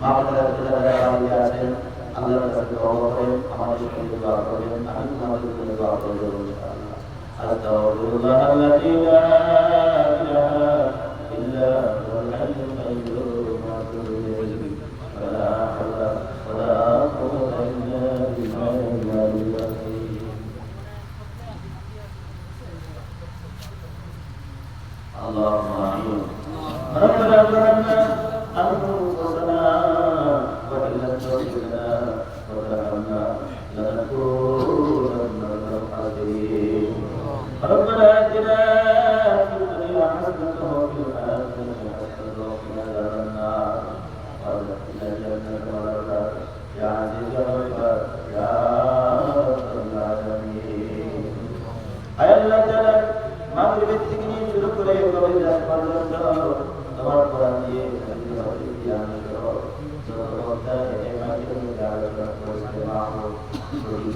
মা বাবারা যারা যারা আমাদের সঙ্গে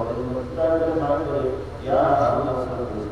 প্রতিদিন খবরের মুস্তাক মান করে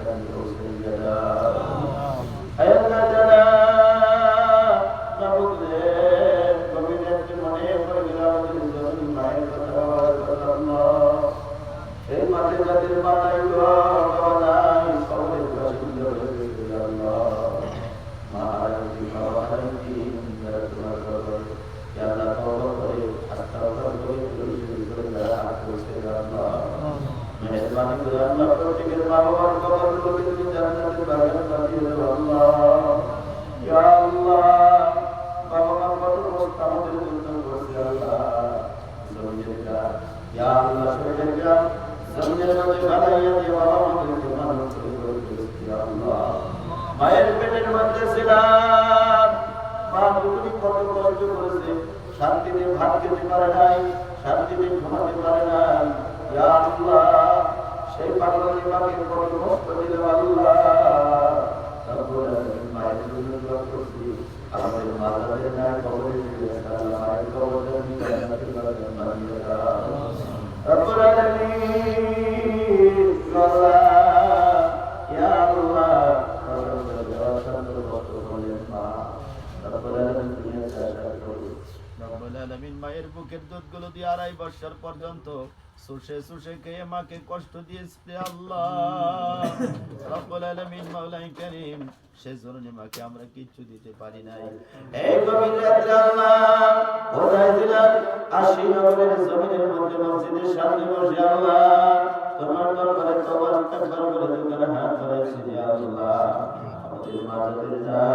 মায়ের পেটের মধ্যে ছিলাম। মা দুটি কত কষ্ট করেছে। শান্তিতে ভাত খেতে পারে নাই, শান্তিতে ঘুমাতে পারে নাই। সেই পাগলের মাকে কত কষ্ট দিল আল্লাহ। আমাদের মাতাদের না কবরে আল্লাহ কবরে দিয়ে পর্যন্ত সুষে সুষে খেয়ে মাকে কষ্ট দিয়েছে আল্লাহ? রব্বুল আলামিন মাওলাই করিম, সে মাকে আমরা কিচ্ছু দিতে পারি নাই। এই রাত্রে আল্লাহ ওরাই দিলাম আশি নগরের জমিনের মধ্যে মসজিদের সামনে বসে আল্লাহ, তোমার দরবারে তওবা করে দুখানা হাত ইয়া আল্লাহ। আমাদের মাঝে যায়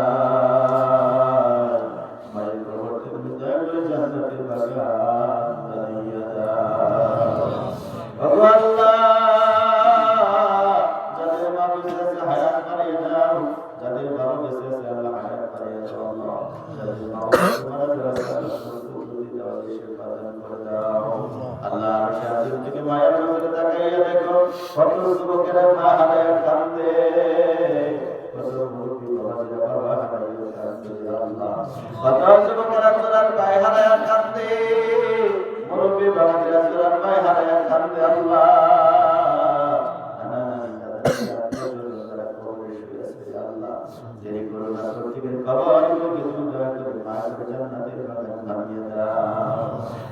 কত যুবকেরা মা হারায় কান্দে কত মুরব্বী বাবাজিরা যিনি করোনা সত্যিকারের খবর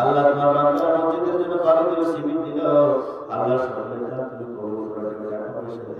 আল্লাহ তোমার আল্লাহ পয়সা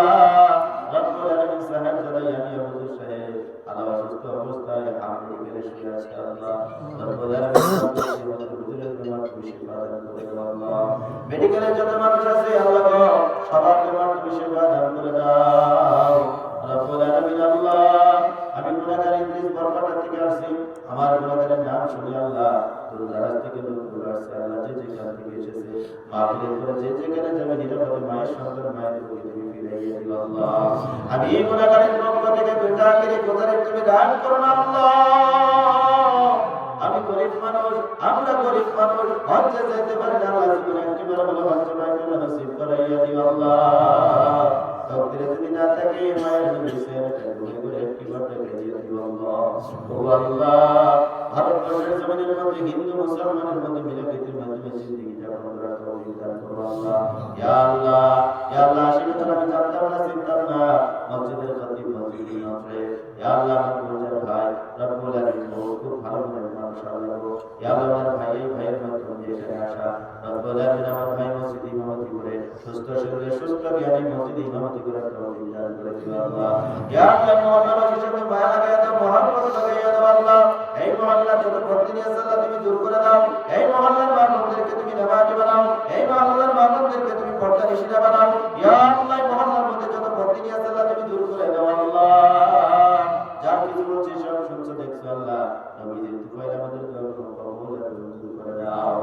থেকে এসেছে মাহফিলের পরে যে যেখানে যাবে, নিরাপদে মায়ের সন্তান, মায়ের বুকে ফিরাইয়া দিও আল্লাহ। আমি এই গুনাহগারের পক্ষ থেকে বেটাকে কোথায় তুমি দান করো না আল্লাহ? আমি গরিব মানুষ, আমরা গরিব মানুষ, হজ্জে যেতে পারি না আল্লাহ। জীবনে একটি বড় বড় হজ্জ বাইতুল্লাহ নসিব করাইয়া দিও আল্লাহ। তকদিরে যদি না থাকে, মায়ের নবী সেরটা ঘুরে ঘুরে একটি ঘটে দিয়ে দিও আল্লাহ। ও আল্লাহ। ভারতবর্ষের জমিনের মধ্যে, হিন্দু, মুসলমানের মধ্যে মিলাপ্রীতির মাধ্যমে জিন্দেগি যাপন করার তৌফিক দান করো, আল্লাহ ইয়া আল্লাহ ইয়া আল্লাহ আসলে তো আমি জানতাম না চিনতাম না। মসজিদের খতিব, মসজিদ ইমামে ইয়া আল্লাহ আমার গুরুজার ভাই, রব্বুল আলামিন খুব ভালো মনের মানুষ ইয়া আল্লাহ, আমার ভাই, এই ভাইয়ের মাধ্যমে এখানে আসা। রব্বুল আলামিন, আমার ভাই, মসজিদ ইমামতি করে, সুস্থ শরীরে সুস্থ জ্ঞানী মসজিদ ইমামতি করে তৌফিক দান করে দিও আল্লাহ। ইয়া আল্লাহ মহল্লার হিসেবে মায়া লাগাইয়া দাও আছে আল্লাহ তুমি দূর করে দাও এই মহল্লার মানুষদেরকে তুমি নামাজি বানাও। এই মহল্লার মানুষদেরকে তুমি পর্দা নিশিরা বানাও। ইয়া আল্লাহ মহল্লার মধ্যে যত প্রতিদিন আল্লাহ তুমি দূর করে দাও আল্লাহ। যা কিছু বলছি সব শুনছো, দেখছ, আল্লাহ। নবীজির তুফাইল আমাদের কবুল করে দাও